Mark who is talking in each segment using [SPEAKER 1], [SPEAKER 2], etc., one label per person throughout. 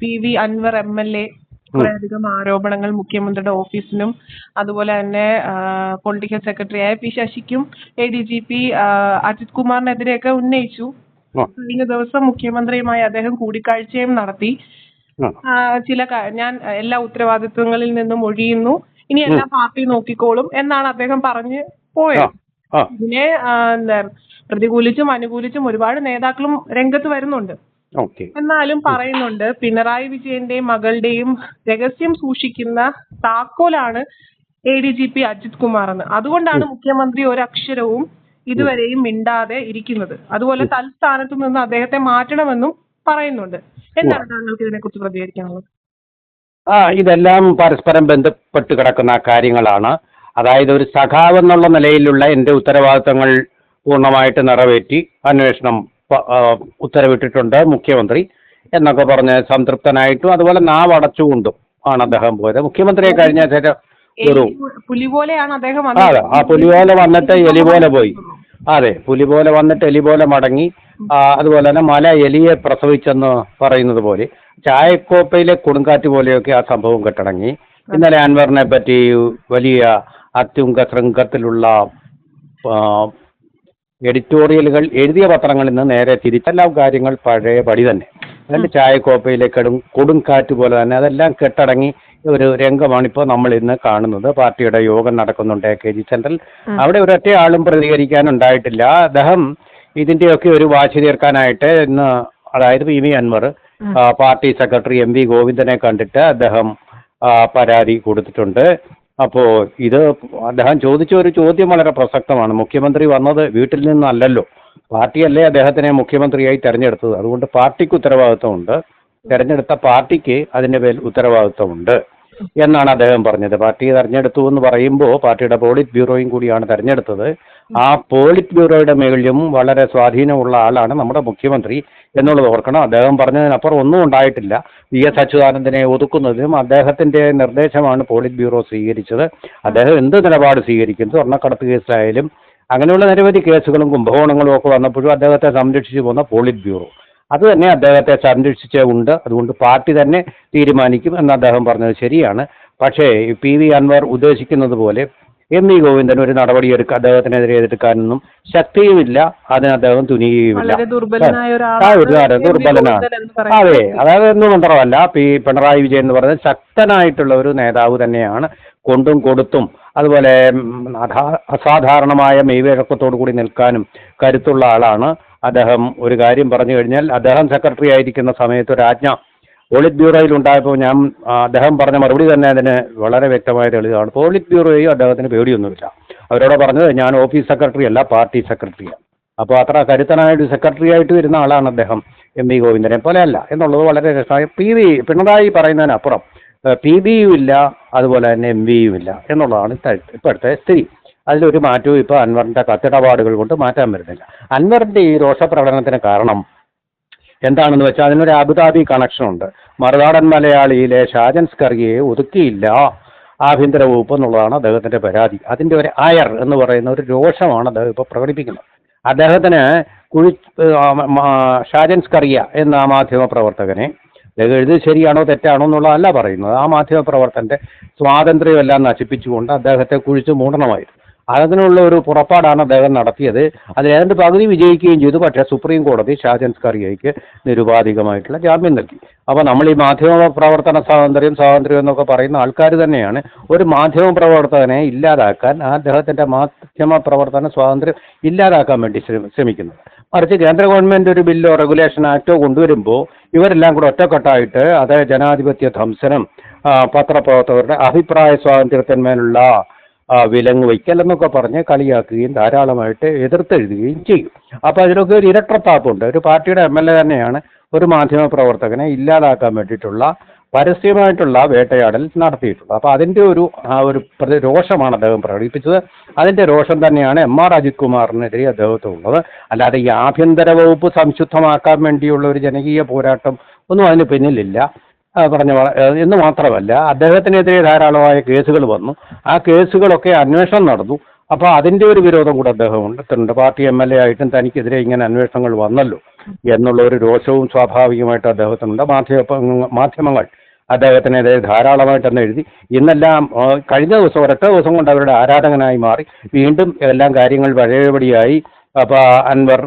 [SPEAKER 1] P V Anvar M L A കുറേയധികം ആരോപണങ്ങൾ മുഖ്യമന്ത്രിയുടെ ഓഫീസിനും അതുപോലെ തന്നെ പൊളിറ്റിക്കൽ സെക്രട്ടറിയായ P ശശിക്കും A D G P Ajith കുമാറിനെതിരെയൊക്കെ ഉന്നയിച്ചു. കഴിഞ്ഞ ദിവസം മുഖ്യമന്ത്രിയുമായി അദ്ദേഹം കൂടിക്കാഴ്ചയും നടത്തി. ചില ഞാൻ എല്ലാ ഉത്തരവാദിത്വങ്ങളിൽ നിന്നും ഒഴിയുന്നു. ഇനി എല്ലാ പാർട്ടി നോക്കിക്കോളും എന്നാണ് അദ്ദേഹം പറഞ്ഞ് പോയത്. ഇതിനെ പ്രതികൂലിച്ചും അനുകൂലിച്ചും ഒരുപാട് നേതാക്കളും രംഗത്ത് വരുന്നുണ്ട്. എന്നാലും പറയുന്നുണ്ട് പിണറായി വിജയന്റെയും മകളുടെയും രഹസ്യം സൂക്ഷിക്കുന്ന താക്കോലാണ് A D G P Ajith Kumar എന്ന് അതുകൊണ്ടാണ് മുഖ്യമന്ത്രി ഒരക്ഷരവും ഇതുവരെയും മിണ്ടാതെ ഇരിക്കുന്നത്. അതുപോലെ തൽസ്ഥാനത്ത് നിന്ന് അദ്ദേഹത്തെ മാറ്റണമെന്നും പറയുന്നുണ്ട്. എന്താണ് താങ്കൾക്ക് ഇതിനെ കുറിച്ച് പ്രതികരിക്കാനുള്ളത്?
[SPEAKER 2] ആ ഇതെല്ലാം പരസ്പരം ബന്ധപ്പെട്ട് കിടക്കുന്ന കാര്യങ്ങളാണ്. അതായത് ഒരു സഖാവ് എന്നുള്ള നിലയിലുള്ള എന്റെ ഉത്തരവാദിത്തങ്ങൾ പൂർണമായിട്ട് നിറവേറ്റി അന്വേഷണം ഉത്തരവിട്ടിട്ടുണ്ട് മുഖ്യമന്ത്രി എന്നൊക്കെ പറഞ്ഞ് സംതൃപ്തനായിട്ടും അതുപോലെ നാവ് അടച്ചുകൊണ്ടും ആണ് അദ്ദേഹം പോയത്. മുഖ്യമന്ത്രിയെ കഴിഞ്ഞ ശേഷം ഒരു
[SPEAKER 1] പുലി പോലെയാണ് അദ്ദേഹം
[SPEAKER 2] അതെ. ആ പുലി പോലെ വന്നിട്ട് എലി പോലെ പോയി. അതെ പുലി പോലെ വന്നിട്ട് എലി പോലെ മടങ്ങി. അതുപോലെ തന്നെ മല എലിയെ പ്രസവിച്ചെന്ന് പറയുന്നത് പോലെ ചായക്കോപ്പയിലെ കൊടുങ്കാറ്റ് പോലെയൊക്കെ ആ സംഭവം കെട്ടടങ്ങി. ഇന്നലെ അൻവറിനെ പറ്റി വലിയ അത്യുങ്ക ശൃംഖത്തിലുള്ള എഡിറ്റോറിയലുകൾ എഴുതിയ പത്രങ്ങളിൽ നിന്ന് നേരെ തിരിച്ചെല്ലാം കാര്യങ്ങൾ പഴയ പടി തന്നെ. അതിന്റെ ചായക്കോപ്പയിലെ കടും കൊടുങ്കാറ്റ് പോലെ തന്നെ അതെല്ലാം കെട്ടടങ്ങി ഒരു രംഗമാണ് ഇപ്പോൾ നമ്മൾ ഇന്ന് കാണുന്നത്. പാർട്ടിയുടെ യോഗം നടക്കുന്നുണ്ട് കെ ജി സെൻട്രൽ. അവിടെ ഒരൊറ്റ ആളും പ്രതികരിക്കാനുണ്ടായിട്ടില്ല. അദ്ദേഹം ഇതിന്റെയൊക്കെ ഒരു വാശി തീർക്കാനായിട്ട് ഇന്ന് അതായത് P V Anvar party secretary M V ഗോവിന്ദനെ കണ്ടിട്ട് അദ്ദേഹം പരാതി കൊടുത്തിട്ടുണ്ട്. അപ്പോൾ ഇത് അദ്ദേഹം ചോദിച്ച ഒരു ചോദ്യം വളരെ പ്രസക്തമാണ്. മുഖ്യമന്ത്രി വന്നത് വീട്ടിൽ നിന്നല്ലല്ലോ. പാർട്ടിയല്ലേ അദ്ദേഹത്തിനെ മുഖ്യമന്ത്രിയായി തെരഞ്ഞെടുത്തത്. അതുകൊണ്ട് പാർട്ടിക്ക് ഉത്തരവാദിത്വമുണ്ട്. തെരഞ്ഞെടുത്ത പാർട്ടിക്ക് അതിന്റെ പേരിൽ ഉത്തരവാദിത്വമുണ്ട് എന്നാണ് അദ്ദേഹം പറഞ്ഞത്. പാർട്ടി തെരഞ്ഞെടുത്തു എന്ന് പറയുമ്പോൾ പാർട്ടിയുടെ പോളിറ്റ് ബ്യൂറോയും കൂടിയാണ് തെരഞ്ഞെടുത്തത്. ആ പോളിറ്റ് ബ്യൂറോയുടെ മേളിലും വളരെ സ്വാധീനമുള്ള ആളാണ് നമ്മുടെ മുഖ്യമന്ത്രി എന്നുള്ളത് ഓർക്കണം. അദ്ദേഹം പറഞ്ഞതിനപ്പുറം ഒന്നും ഉണ്ടായിട്ടില്ല. വി എസ് അച്യുതാനന്ദനെ ഒതുക്കുന്നതിനും അദ്ദേഹത്തിന്റെ നിർദ്ദേശമാണ് പോളിറ്റ് ബ്യൂറോ സ്വീകരിച്ചത്. അദ്ദേഹം എന്ത് നിലപാട് സ്വീകരിക്കുന്നു സ്വർണക്കടത്ത് കേസിലായാലും അങ്ങനെയുള്ള നിരവധി കേസുകളും കുംഭകോണങ്ങളും ഒക്കെ വന്നപ്പോഴും അദ്ദേഹത്തെ സംരക്ഷിച്ചു പോകുന്ന പോളിറ്റ് ബ്യൂറോ അത് തന്നെ അദ്ദേഹത്തെ സംരക്ഷിച്ചേ ഉണ്ട്. അതുകൊണ്ട് പാർട്ടി തന്നെ തീരുമാനിക്കും എന്ന് അദ്ദേഹം പറഞ്ഞത് ശരിയാണ്. പക്ഷേ പി വി അൻവർ ഉദ്ദേശിക്കുന്നത് പോലെ എം വി ഗോവിന്ദൻ ഒരു നടപടി എടുക്കുക അദ്ദേഹത്തിനെതിരെ എടുക്കാനൊന്നും ശക്തിയുമില്ല. അതിന് അദ്ദേഹം തുനിയുമില്ല ദുർബലനാണ്. അതെ അതായത് എന്നും മാത്രമല്ല പി പിണറായി വിജയൻ എന്ന് പറയുന്നത് ശക്തനായിട്ടുള്ള ഒരു നേതാവ് തന്നെയാണ്. കൊണ്ടും കൊടുത്തും അതുപോലെ അസാധാരണമായ മെയ്വഴക്കത്തോടു കൂടി നിൽക്കാനും കരുത്തുള്ള ആളാണ്. അദ്ദേഹം ഒരു കാര്യം പറഞ്ഞു കഴിഞ്ഞാൽ അദ്ദേഹം സെക്രട്ടറി ആയിരിക്കുന്ന സമയത്ത് ഒരു ആജ്ഞ പോളിറ്റ് ബ്യൂറോയിൽ ഉണ്ടായപ്പോൾ ഞാൻ അദ്ദേഹം പറഞ്ഞ മറുപടി തന്നെ അതിന് വളരെ വ്യക്തമായ തെളിവാണ്. പോളിറ്റ് ബ്യൂറോയും അദ്ദേഹത്തിന് പേടിയൊന്നുമില്ല. അവരോട് പറഞ്ഞത് ഞാൻ ഓഫീസ് സെക്രട്ടറി അല്ല പാർട്ടി സെക്രട്ടറിയാണ്. അപ്പോൾ അത്ര കരുത്തനായിട്ട് സെക്രട്ടറി ആയിട്ട് വരുന്ന ആളാണ് അദ്ദേഹം എം വി ഗോവിന്ദനെ പോലെയല്ല എന്നുള്ളത് വളരെ രസമായി. പി വി പിണറായി പറയുന്നതിനപ്പുറം പി ബിയും ഇല്ല അതുപോലെ തന്നെ എം വിയും ഇല്ല എന്നുള്ളതാണ് ഇപ്പോഴത്തെ സ്ഥിതി. അതിലൊരു മാറ്റവും ഇപ്പോൾ അൻവറിന്റെ കത്തിടപാടുകൾ കൊണ്ട് മാറ്റാൻ വരുന്നില്ല അൻവറിന്റെ ഈ രോഷപ്രകടനത്തിന് കാരണം എന്താണെന്ന് വെച്ചാൽ അതിനൊരു അബുദാബി കണക്ഷൻ ഉണ്ട് മറുനാടൻ മലയാളിയിലെ ഷാജൻ സ്കറിയെ ഒതുക്കിയില്ല. ആഭ്യന്തര വകുപ്പ് എന്നുള്ളതാണ് അദ്ദേഹത്തിന്റെ പരാതി. അതിന്റെ ഒരു അയർ എന്ന് പറയുന്ന ഒരു രോഷമാണ് അദ്ദേഹം ഇപ്പോൾ പ്രകടിപ്പിക്കുന്നത്. അദ്ദേഹത്തിന് കുഴി ഷാജൻ സ്കറിയ എന്ന മാധ്യമ പ്രവർത്തകനെ എഴുതി ശരിയാണോ തെറ്റാണോ എന്നുള്ളതല്ല പറയുന്നത്. ആ മാധ്യമ പ്രവർത്തകന്റെ സ്വാതന്ത്ര്യമെല്ലാം നശിപ്പിച്ചുകൊണ്ട് അദ്ദേഹത്തെ കുഴിച്ചു മൂടണമായിരുന്നു. അതിനുള്ള ഒരു പുറപ്പാടാണ് അദ്ദേഹം നടത്തിയത്. അതിൽ ഏതാണ്ട് പകുതി വിജയിക്കുകയും ചെയ്തു. പക്ഷേ സുപ്രീം കോടതി ഷാജൻ സ്കറിയയ്ക്ക് നിരുപാധികമായിട്ടുള്ള ജാമ്യം നൽകി. അപ്പോൾ നമ്മൾ ഈ മാധ്യമ പ്രവർത്തന സ്വാതന്ത്ര്യം സ്വാതന്ത്ര്യം എന്നൊക്കെ പറയുന്ന ആൾക്കാർ തന്നെയാണ്. ഒരു മാധ്യമ പ്രവർത്തകനെ ഇല്ലാതാക്കാൻ ആ അദ്ദേഹത്തിന്റെ മാധ്യമ പ്രവർത്തന സ്വാതന്ത്ര്യം ഇല്ലാതാക്കാൻ വേണ്ടി ശ്രമി- ശ്രമിക്കുന്നത്. മറിച്ച് കേന്ദ്ര ഗവൺമെന്റ് ഒരു ബില്ലോ റെഗുലേഷൻ ആക്റ്റോ കൊണ്ടുവരുമ്പോൾ ഇവരെല്ലാം കൂടെ ഒറ്റക്കെട്ടായിട്ട് അതായത് ജനാധിപത്യ ധംസനം പത്രപ്രവർത്തകരുടെ അഭിപ്രായ സ്വാതന്ത്ര്യത്തിന്മേലുള്ള വിലങ്ങ് വയ്ക്കൽ എന്നൊക്കെ പറഞ്ഞ് കളിയാക്കുകയും ധാരാളമായിട്ട് എതിർത്തെഴുതുകയും ചെയ്യും. അപ്പോൾ അതിനൊക്കെ ഒരു ഇരട്ടത്താപ്പുണ്ട്. ഒരു പാർട്ടിയുടെ എം എൽ എ തന്നെയാണ് ഒരു മാധ്യമ പ്രവർത്തകനെ ഇല്ലാതാക്കാൻ വേണ്ടിയിട്ടുള്ള പരസ്യമായിട്ടുള്ള വേട്ടയാടൽ നടത്തിയിട്ടുള്ളത്. അപ്പോൾ അതിന്റെ ഒരു ആ ഒരു രോഷമാണ് അദ്ദേഹം പ്രകടിപ്പിച്ചത്. അതിന്റെ രോഷം തന്നെയാണ് എം ആർ അജിത് കുമാറിനെതിരെ അദ്ദേഹത്തിനുള്ളത് അല്ലാതെ ഈ ആഭ്യന്തര വകുപ്പ് സംശുദ്ധമാക്കാൻ വേണ്ടിയുള്ള ഒരു ജനകീയ പോരാട്ടം ഒന്നും അതിന് പിന്നിലില്ല. പറഞ്ഞ എന്ന് മാത്രമല്ല അദ്ദേഹത്തിനെതിരെ ധാരാളമായ കേസുകൾ വന്നു. ആ കേസുകളൊക്കെ അന്വേഷണം നടന്നു. അപ്പോൾ അതിന്റെ ഒരു വിരോധം കൂടെ അദ്ദേഹം ഉണ്ടെത്തുന്നുണ്ട് പാർട്ടി എം എൽ എ ആയിട്ടും തനിക്കെതിരെ ഇങ്ങനെ അന്വേഷണങ്ങൾ വന്നല്ലോ എന്നുള്ള ഒരു രോഷവും സ്വാഭാവികമായിട്ട് അദ്ദേഹത്തിനുണ്ട്. മാധ്യമ മാധ്യമങ്ങൾ അദ്ദേഹത്തിനെതിരെ ധാരാളമായിട്ട് തന്നെ എഴുതി. ഇന്നെല്ലാം കഴിഞ്ഞ ദിവസം ഒരൊറ്റ ദിവസം കൊണ്ട് അവരുടെ ആരാധകനായി മാറി. വീണ്ടും എല്ലാം കാര്യങ്ങൾ പഴയപടിയായി. അപ്പോൾ അൻവർ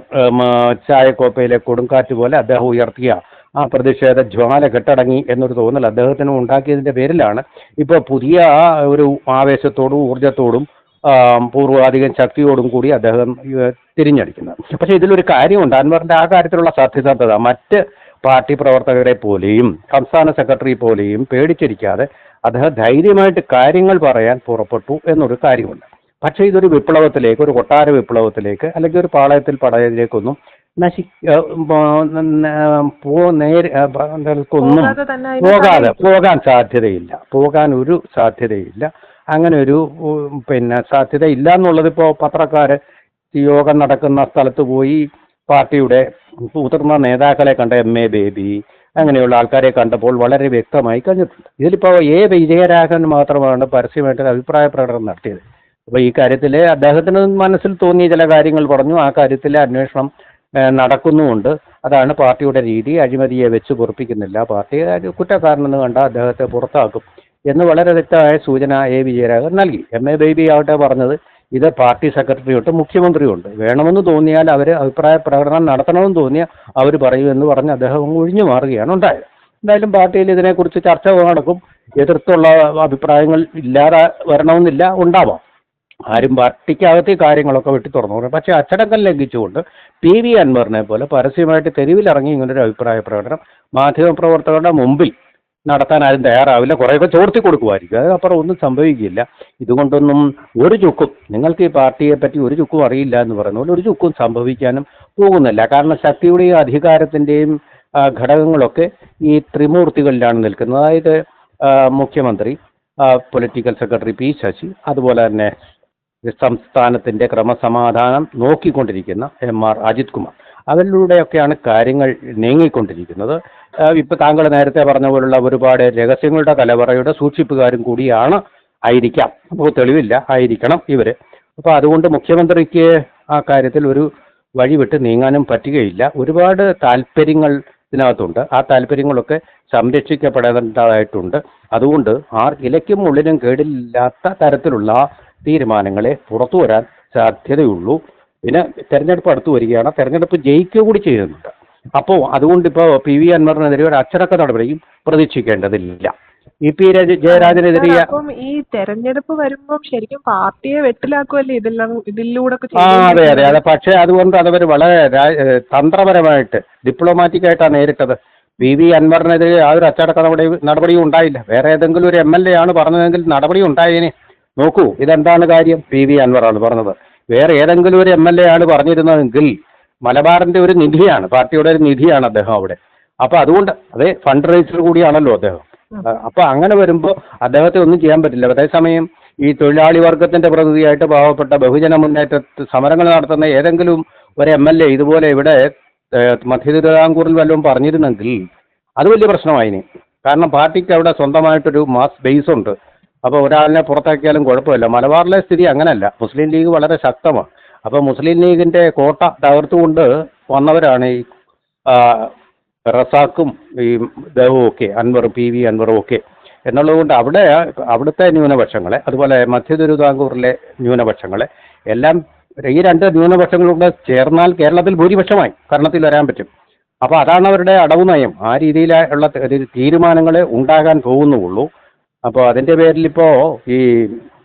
[SPEAKER 2] ചായക്കോപ്പയിലെ കൊടുങ്കാറ്റ് പോലെ അദ്ദേഹം ഉയർത്തിയ ആ പ്രതിഷേധ ജ്വാല കെട്ടടങ്ങി എന്നൊരു തോന്നൽ അദ്ദേഹത്തിന് ഉണ്ടാക്കിയതിന്റെ പേരിലാണ്. ഇപ്പോൾ പുതിയ ആ ഒരു ആവേശത്തോടും ഊർജത്തോടും പൂർവാധികം ശക്തിയോടും കൂടി അദ്ദേഹം തിരിഞ്ഞടിക്കുന്നത്. പക്ഷേ ഇതിലൊരു കാര്യമുണ്ട്. അൻവറിന്റെ ആ കാര്യത്തിലുള്ള സത്യസന്ധത മറ്റ് പാർട്ടി പ്രവർത്തകരെ പോലെയും സംസ്ഥാന സെക്രട്ടറി പോലെയും പേടിച്ചിരിക്കാതെ അദ്ദേഹം ധൈര്യമായിട്ട് കാര്യങ്ങൾ പറയാൻ പുറപ്പെട്ടു എന്നൊരു കാര്യമുണ്ട്. പക്ഷേ ഇതൊരു വിപ്ലവത്തിലേക്ക് ഒരു കൊട്ടാര വിപ്ലവത്തിലേക്ക് അല്ലെങ്കിൽ ഒരു പാളയത്തിൽ പടയത്തിലേക്കൊന്നും നശി നേരെ നിൽക്കൊന്നും
[SPEAKER 1] പോകാതെ.
[SPEAKER 2] പോകാൻ സാധ്യതയില്ല. പോകാൻ ഒരു സാധ്യതയില്ല. അങ്ങനെ ഒരു പിന്നെ സാധ്യത ഇല്ല എന്നുള്ളത് ഇപ്പോൾ പത്രക്കാർ യോഗം നടക്കുന്ന സ്ഥലത്ത് പോയി പാർട്ടിയുടെ മുതിർന്ന നേതാക്കളെ കണ്ട എം. എ. ബേബി അങ്ങനെയുള്ള ആൾക്കാരെ കണ്ടപ്പോൾ വളരെ വ്യക്തമായി കഴിഞ്ഞിട്ടുണ്ട്. ഇതിലിപ്പോൾ എ. വിജയരാഘവൻ മാത്രമാണ് പരസ്യമായിട്ട് അഭിപ്രായ പ്രകടനം നടത്തിയത്. അപ്പോൾ ഈ കാര്യത്തിൽ അദ്ദേഹത്തിന് മനസ്സിൽ തോന്നിയ ചില കാര്യങ്ങൾ പറഞ്ഞു. ആ കാര്യത്തിലെ അന്വേഷണം നടക്കുന്നുമുണ്ട്. അതാണ് പാർട്ടിയുടെ രീതി. അഴിമതിയെ വെച്ച് പൊറപ്പിക്കുന്നില്ല. പാർട്ടി കുറ്റക്കാരനെന്ന് കണ്ട അദ്ദേഹത്തെ പുറത്താക്കും എന്ന് വളരെ വ്യക്തമായ സൂചന എ. വിജയരാഘവൻ നൽകി. എം. എ. ബേബി ആവട്ടെ പറഞ്ഞത് ഇത് പാർട്ടി സെക്രട്ടറിയുണ്ട് മുഖ്യമന്ത്രിയുണ്ട് വേണമെന്ന് തോന്നിയാൽ അവർ അഭിപ്രായ പ്രകടനം നടത്തണമെന്ന് തോന്നിയാൽ അവർ പറയുമെന്ന് പറഞ്ഞ് അദ്ദേഹം ഒഴിഞ്ഞു മാറുകയാണ് ഉണ്ടായത്. എന്തായാലും പാർട്ടിയിൽ ഇതിനെക്കുറിച്ച് ചർച്ച നടക്കും. എതിർത്തുള്ള അഭിപ്രായങ്ങൾ ഇല്ലാതെ വരണമെന്നില്ല. ഉണ്ടാവാം. ആരും പാർട്ടിക്കകത്ത് കാര്യങ്ങളൊക്കെ വെട്ടി തുറന്നു പറയും പക്ഷേ അച്ചടക്കം ലംഘിച്ചുകൊണ്ട് പി വി അൻവറിനെ പോലെ പരസ്യമായിട്ട് തെരുവിലിറങ്ങി ഇങ്ങനൊരു അഭിപ്രായ പ്രകടനം മാധ്യമ പ്രവർത്തകരുടെ മുമ്പിൽ നടത്താൻ ആരും തയ്യാറാവില്ല. കുറേയൊക്കെ ചോർത്തി കൊടുക്കുമായിരിക്കും. അതിനപ്പുറം ഒന്നും സംഭവിക്കില്ല. ഇതുകൊണ്ടൊന്നും ഒരു ചുക്കും നിങ്ങൾക്ക് ഈ പാർട്ടിയെ പറ്റി ഒരു ചുക്കും അറിയില്ല എന്ന് പറയുന്ന പോലെ ഒരു ചുക്കും സംഭവിക്കാനും പോകുന്നില്ല. കാരണം ശക്തിയുടെയും അധികാരത്തിന്റെയും ഘടകങ്ങളൊക്കെ ഈ ത്രിമൂർത്തികളിലാണ് നിൽക്കുന്നത്. അതായത് മുഖ്യമന്ത്രി പൊളിറ്റിക്കൽ സെക്രട്ടറി പി ശശി അതുപോലെ തന്നെ സംസ്ഥാനത്തിന്റെ ക്രമസമാധാനം നോക്കിക്കൊണ്ടിരിക്കുന്ന എം ആർ അജിത് കുമാർ. അതിലൂടെയൊക്കെയാണ് കാര്യങ്ങൾ നീങ്ങിക്കൊണ്ടിരിക്കുന്നത്. ഇപ്പോൾ താങ്കൾ നേരത്തെ പറഞ്ഞ പോലുള്ള ഒരുപാട് രഹസ്യങ്ങളുടെ തലവറയുടെ സൂക്ഷിപ്പുകാരും കൂടിയാണ് ആയിരിക്കാം. അപ്പോൾ തെളിവില്ല ആയിരിക്കണം ഇവർ. അപ്പോൾ അതുകൊണ്ട് മുഖ്യമന്ത്രിക്ക് ആ കാര്യത്തിൽ ഒരു വഴിവിട്ട് നീങ്ങാനും പറ്റുകയില്ല. ഒരുപാട് താല്പര്യങ്ങൾ ഇതിനകത്തുണ്ട്. ആ താല്പര്യങ്ങളൊക്കെ സംരക്ഷിക്കപ്പെടേണ്ടതായിട്ടുണ്ട്. അതുകൊണ്ട് ആർ ഇലയ്ക്കും ഉള്ളിനും കേടില്ലാത്ത തരത്തിലുള്ള തീരുമാനങ്ങളെ പുറത്തു വരാൻ സാധ്യതയുള്ളൂ. പിന്നെ തെരഞ്ഞെടുപ്പ് അടുത്തു വരികയാണ്. തെരഞ്ഞെടുപ്പ് ജയിക്കുക കൂടി ചെയ്യുന്നുണ്ട്. അപ്പോൾ അതുകൊണ്ട് ഇപ്പോൾ പി വി അൻവറിനെതിരെ ഒരു അച്ചടക്ക നടപടിയും പ്രതീക്ഷിക്കേണ്ടതില്ല. ഇ പി രാജ ജയരാജനെതിരെ
[SPEAKER 1] ഈ തെരഞ്ഞെടുപ്പ് വരുമ്പോൾ ശരിക്കും പാർട്ടിയെ വെട്ടിലാക്കുമല്ലേ ഇതെല്ലാം ഇതിലൂടെ
[SPEAKER 2] ആ അതെ അതെ? അതെ. പക്ഷേ അതുകൊണ്ട് അതവർ വളരെ തന്ത്രപരമായിട്ട് ഡിപ്ലോമാറ്റിക് ആയിട്ടാണ് നേരിട്ടത്. വി വി അൻവറിനെതിരെ യാതൊരു അച്ചടക്ക നടപടി നടപടിയും ഉണ്ടായില്ല. വേറെ ഏതെങ്കിലും ഒരു എം എൽ എ ആണ് പറഞ്ഞതെങ്കിൽ നടപടി ഉണ്ടായേനെ. നോക്കൂ ഇതെന്താണ് കാര്യം? പി വി അൻവറാണ് പറഞ്ഞത്. വേറെ ഏതെങ്കിലും ഒരു എം എൽ എ ആണ് പറഞ്ഞിരുന്നതെങ്കിൽ മലബാറിന്റെ ഒരു നിധിയാണ് പാർട്ടിയുടെ ഒരു നിധിയാണ് അദ്ദേഹം അവിടെ. അപ്പൊ അതുകൊണ്ട് അതെ ഫണ്ട് റൈസർ കൂടിയാണല്ലോ അദ്ദേഹം. അപ്പൊ അങ്ങനെ വരുമ്പോൾ അദ്ദേഹത്തെ ഒന്നും ചെയ്യാൻ പറ്റില്ല. അതേസമയം ഈ തൊഴിലാളി വർഗത്തിന്റെ പ്രതിനിധിയായിട്ട് പാവപ്പെട്ട ബഹുജന മുന്നേറ്റ സമരങ്ങൾ നടത്തുന്ന ഏതെങ്കിലും ഒരു എം എൽ എ ഇതുപോലെ ഇവിടെ മധ്യ തിരുവിതാംകൂറിൽ വല്ലതും പറഞ്ഞിരുന്നെങ്കിൽ അത് വലിയ പ്രശ്നമായിനി കാരണം പാർട്ടിക്ക് അവിടെ സ്വന്തമായിട്ടൊരു മാസ് ബേസ് ഉണ്ട്. അപ്പോൾ ഒരാളിനെ പുറത്താക്കിയാലും കുഴപ്പമില്ല. മലബാറിലെ സ്ഥിതി അങ്ങനല്ല. മുസ്ലിം ലീഗ് വളരെ ശക്തമാണ്. അപ്പോൾ മുസ്ലിം ലീഗിന്റെ കോട്ട തകർത്തുകൊണ്ട് വന്നവരാണ് ഈ റസാക്കും ഈ ദേവും ഒക്കെ അൻവർ പി വി അൻവറും ഒക്കെ. എന്നുള്ളതുകൊണ്ട് അവിടെ അവിടുത്തെ ന്യൂനപക്ഷങ്ങളെ അതുപോലെ മധ്യ ന്യൂനപക്ഷങ്ങളെ എല്ലാം ഈ രണ്ട് ന്യൂനപക്ഷങ്ങളുടെ ചേർന്നാൽ കേരളത്തിൽ ഭൂരിപക്ഷമായി ഭരണത്തിൽ വരാൻ പറ്റും. അപ്പോൾ അതാണ് അവരുടെ അടവ് നയം ആ രീതിയിലുള്ള തീരുമാനങ്ങളെ ഉണ്ടാകാൻ പോകുന്നുള്ളൂ. അപ്പോൾ അതിന്റെ പേരിൽ ഇപ്പോൾ ഈ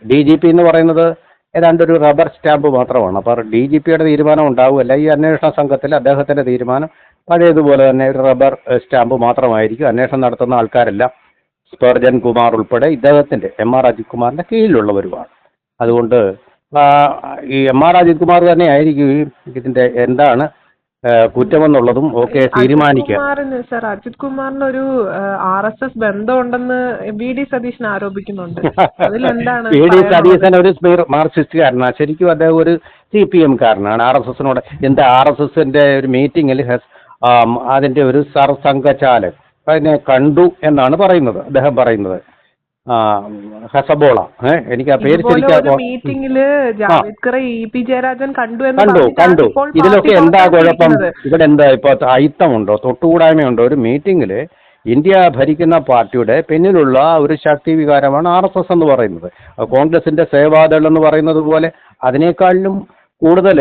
[SPEAKER 2] ഡി ജി പി എന്ന് പറയുന്നത് ഏതാണ്ട് ഒരു റബ്ബർ സ്റ്റാമ്പ് മാത്രമാണ്. അപ്പോൾ ഡി ജി പിയുടെ തീരുമാനം ഉണ്ടാവുമല്ല ഈ അന്വേഷണ സംഘത്തിൽ അദ്ദേഹത്തിന്റെ തീരുമാനം പഴയതുപോലെ തന്നെ ഒരു റബ്ബർ സ്റ്റാമ്പ് മാത്രമായിരിക്കും. അന്വേഷണം നടത്തുന്ന ആൾക്കാരെല്ലാം സ്പർജൻ കുമാർ ഉൾപ്പെടെ ഇദ്ദേഹത്തിന്റെ എം ആർ അജിത് കുമാറിന്റെ കീഴിലുള്ളവരുമാണ്. അതുകൊണ്ട് ഈ എം ആർ അജിത് കുമാർ തന്നെ ആയിരിക്കും ഇതിന്റെ എന്താണ് കുറ്റമെന്നുള്ളതും ഒക്കെ തീരുമാനിക്കുക.
[SPEAKER 1] സർ അജിത് കുമാറിന് ഒരു ആർ എസ് എസ് ബന്ധമുണ്ടെന്ന് വി ഡി സതീശൻ ആരോപിക്കുന്നുണ്ട്. അതിലെന്താണ്
[SPEAKER 2] വി ഡി സതീശൻ ഒരു മാർക്സിസ്റ്റ് മാർക്സിസ്റ്റുകാരനാണ് ശരിക്കും അദ്ദേഹം ഒരു സി പി എം കാരനാണ്. ആർ എസ് എസിനോട് എന്താ ആർ എസ് എസിന്റെ ഒരു മീറ്റിംഗിൽ അതിന്റെ ഒരു സർസംഘചാലൻ അതിനെ കണ്ടു എന്നാണ് പറയുന്നത്. അദ്ദേഹം പറയുന്നത്. ഹസബോള. ഏഹ് എനിക്ക് ആ പേര്
[SPEAKER 1] ജാവേദ്കറെ ഇ പി ജയരാജൻ കണ്ടു
[SPEAKER 2] കണ്ടു കണ്ടു. ഇതിലൊക്കെ എന്താ കുഴപ്പം. ഇവിടെ എന്താ ഇപ്പൊ അയിത്തമുണ്ടോ? തൊട്ടുകൂടായ്മയുണ്ടോ? ഒരു മീറ്റിംഗിൽ ഇന്ത്യ ഭരിക്കുന്ന പാർട്ടിയുടെ പിന്നിലുള്ള ഒരു ശക്തി വികാരമാണ് ആർ എസ് എസ് എന്ന് പറയുന്നത്. കോൺഗ്രസിന്റെ സേവാദൾ എന്ന് പറയുന്നത് പോലെ അതിനേക്കാളിലും കൂടുതൽ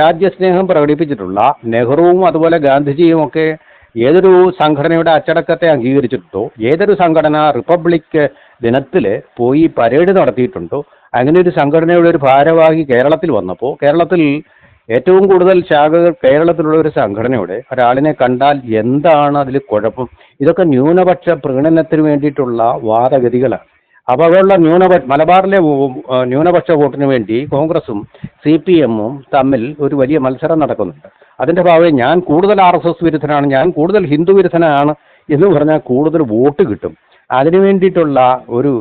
[SPEAKER 2] രാജ്യസ്നേഹം പ്രകടിപ്പിച്ചിട്ടുള്ള നെഹ്റുവും അതുപോലെ ഗാന്ധിജിയും ഒക്കെ ഏതൊരു സംഘടനയുടെ അച്ചടക്കത്തെ അംഗീകരിച്ചിട്ടുണ്ടോ ഏതൊരു സംഘടന റിപ്പബ്ലിക് ദിനത്തിൽ പോയി പരേഡ് നടത്തിയിട്ടുണ്ടോ അങ്ങനെ ഒരു സംഘടനയുടെ ഒരു ഭാരവാഹി കേരളത്തിൽ വന്നപ്പോൾ കേരളത്തിൽ ഏറ്റവും കൂടുതൽ ശാഖകൾ കേരളത്തിലുള്ള ഒരു സംഘടനയുടെ ഒരാളിനെ കണ്ടാൽ എന്താണ് അതിൽ കുഴപ്പം? ഇതൊക്കെ ന്യൂനപക്ഷ പ്രീണനത്തിന് വേണ്ടിയിട്ടുള്ള വാദഗതികളാണ്. അപ്പോൾ അതുള്ള ന്യൂനപക്ഷ മലബാറിലെ ന്യൂനപക്ഷ വോട്ടിന് വേണ്ടി കോൺഗ്രസും സി പി എമ്മും തമ്മിൽ ഒരു വലിയ മത്സരം നടക്കുന്നുണ്ട്. അതിന്റെ ഭാഗമായി ഞാൻ കൂടുതൽ ആർ എസ് എസ് വിരുദ്ധനാണ് ഞാൻ കൂടുതൽ ഹിന്ദു വിരുദ്ധനാണ് എന്ന് പറഞ്ഞാൽ കൂടുതൽ വോട്ട് കിട്ടും. അതിനു വേണ്ടിയിട്ടുള്ള ഒരു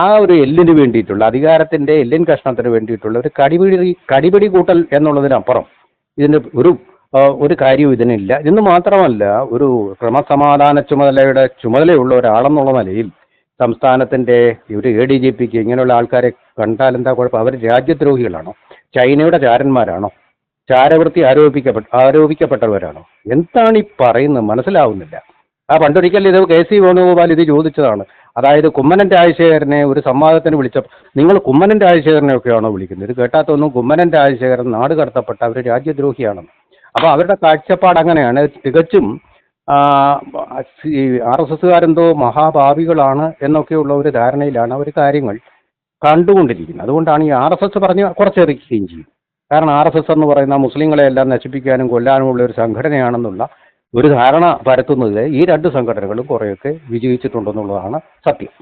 [SPEAKER 2] ആ ഒരു എല്ലിന് വേണ്ടിയിട്ടുള്ള അധികാരത്തിന്റെ എല്ലിൻ കഷ്ണത്തിന് വേണ്ടിയിട്ടുള്ള ഒരു കടിപിടി കടിപിടി കൂട്ടൽ എന്നുള്ളതിനപ്പുറം ഇതിന്റെ ഒരു ഒരു കാര്യവും ഇതിനില്ല. ഇന്ന് മാത്രമല്ല ഒരു ക്രമസമാധാന ചുമതലയുടെ ചുമതലയുള്ള ഒരാളെന്നുള്ള നിലയിൽ സംസ്ഥാനത്തിന്റെ ഒരു എ ഡി ജി പിക്ക് ഇങ്ങനെയുള്ള ആൾക്കാരെ കണ്ടാൽ എന്താ കുഴപ്പം? അവർ രാജ്യദ്രോഹികളാണോ? ചൈനയുടെ ചാരന്മാരാണോ? ചാരവൃത്തി ആരോപിക്കപ്പെട്ട ആരോപിക്കപ്പെട്ടവരാണോ? എന്താണ് ഈ പറയുന്നത്? മനസ്സിലാവുന്നില്ല. ആ പണ്ടൊരിക്കൽ ഇത് കെ സി വേണുഗോപാൽ ഇത് ചോദിച്ചതാണ്. അതായത് കുമ്മനൻ രാജശേഖരനെ ഒരു സംവാദത്തിന് വിളിച്ച നിങ്ങൾ കുമ്മനൻ രാജശേഖരനെ ഒക്കെയാണോ വിളിക്കുന്നത്? ഇത് കേട്ടാത്തൊന്നും കുമ്മനൻ രാജശേഖരൻ നാട് കടത്തപ്പെട്ട അവർ രാജ്യദ്രോഹിയാണെന്ന്. അപ്പോൾ അവരുടെ കാഴ്ചപ്പാട് അങ്ങനെയാണ്. തികച്ചും ആർ എസ് എസ്സുകാരെന്തോ മഹാഭാവികളാണ് എന്നൊക്കെയുള്ള ഒരു ധാരണയിലാണ് അവർ കാര്യങ്ങൾ കണ്ടുകൊണ്ടിരിക്കുന്നത്. അതുകൊണ്ടാണ് ഈ ആർ എസ് എസ് പറഞ്ഞ് കുറച്ചെറിയുകയും ചെയ്യും. കാരണം ആർ എസ് എസ് എന്ന് പറയുന്ന മുസ്ലിങ്ങളെ എല്ലാം നശിപ്പിക്കാനും കൊല്ലാനും ഉള്ള ഒരു സംഘടനയാണെന്നുള്ള ഒരു ധാരണ പരത്തുന്നതിൽ ഈ രണ്ട് സംഘടനകളും കുറേയൊക്കെ വിജയിച്ചിട്ടുണ്ടെന്നുള്ളതാണ് സത്യം.